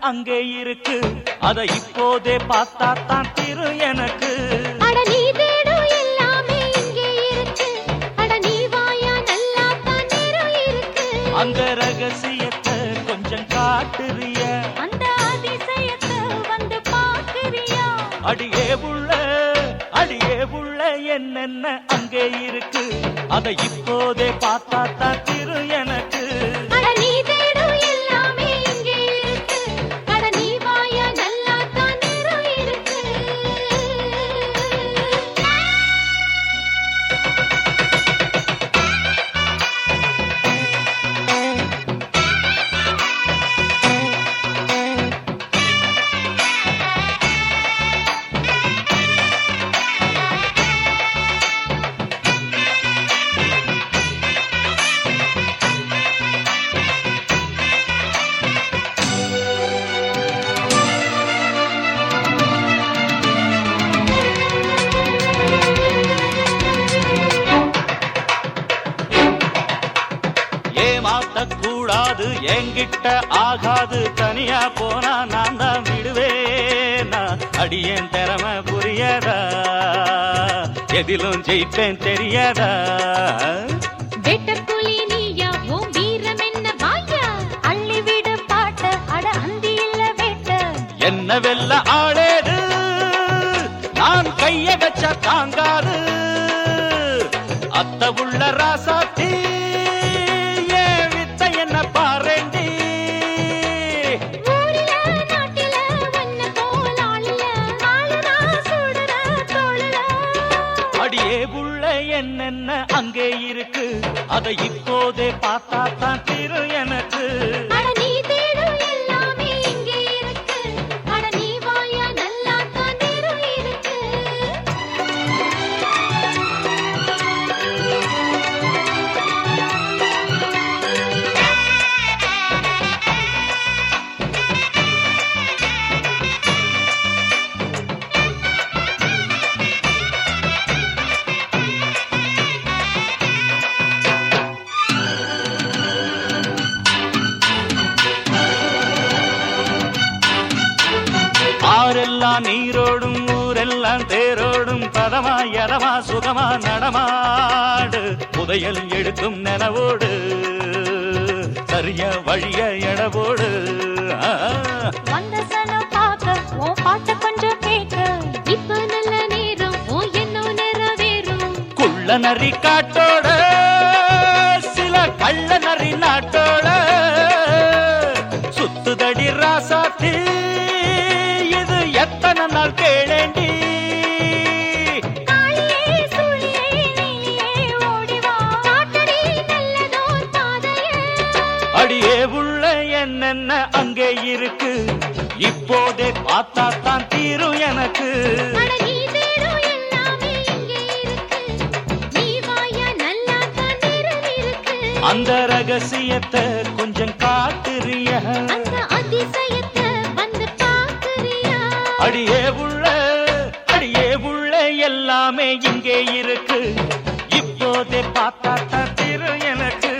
அங்கே இருக்கு. அத இப்போதே பார்த்தா தான் திரு எனக்கு. அந்த ரகசியத்தை கொஞ்சம் காட்டுறிய. அந்த அதிசயத்தை வந்து பாக்குறியா அடியே உள்ள அடியே உள்ள என்னென்ன அங்கே இருக்கு. அத இப்போதே பார்த்தா தான் திரு எனக்கு. கூடாது என்கிட்ட ஆகாது. தனியா போனா நான் தான் விடுவேனா. அடியேன் திறமை புரியதா? எதிலும் ஜெயிப்பேன் தெரியாதா? என்ன வெல்ல ஆளேது நான் கைய வச்ச தாங்காது. அத்த உள்ள ராசாத்தி என்னென்ன அங்கே இருக்கு? அதை இப்போதே பார்த்தா தான் திரு எனக்கு ஆரெல்லாம் நீரோடும் ஊரெல்லாம் தேரோடும் பதமா எதமா சுகமா நடமாடு. புதையல் எடுக்கும் நிலவோடு சரிய வழிய எடவோடு. வந்த சனம் பார்க்க உன் பாட்ட கொஞ்சம் கேட்க. இப்ப நல்ல நேரம் உன் எண்ணம் நிறைவேறும். குள்ள நரி காட்டோட சில கள்ள நல்லதோர் பாதையே அடியே உள்ள என்னென்ன அங்கே இருக்கு? இப்போதே பார்த்தா தான் தீரும் எனக்கு அந்த ரகசியத்தை கொஞ்சம் காட்டுறிய அதிசயத்தை அடியே உள்ள அடியே உள்ள எல்லாமே இங்கே இருக்கு. இப்போதே பார்த்தா திரு எனக்கு.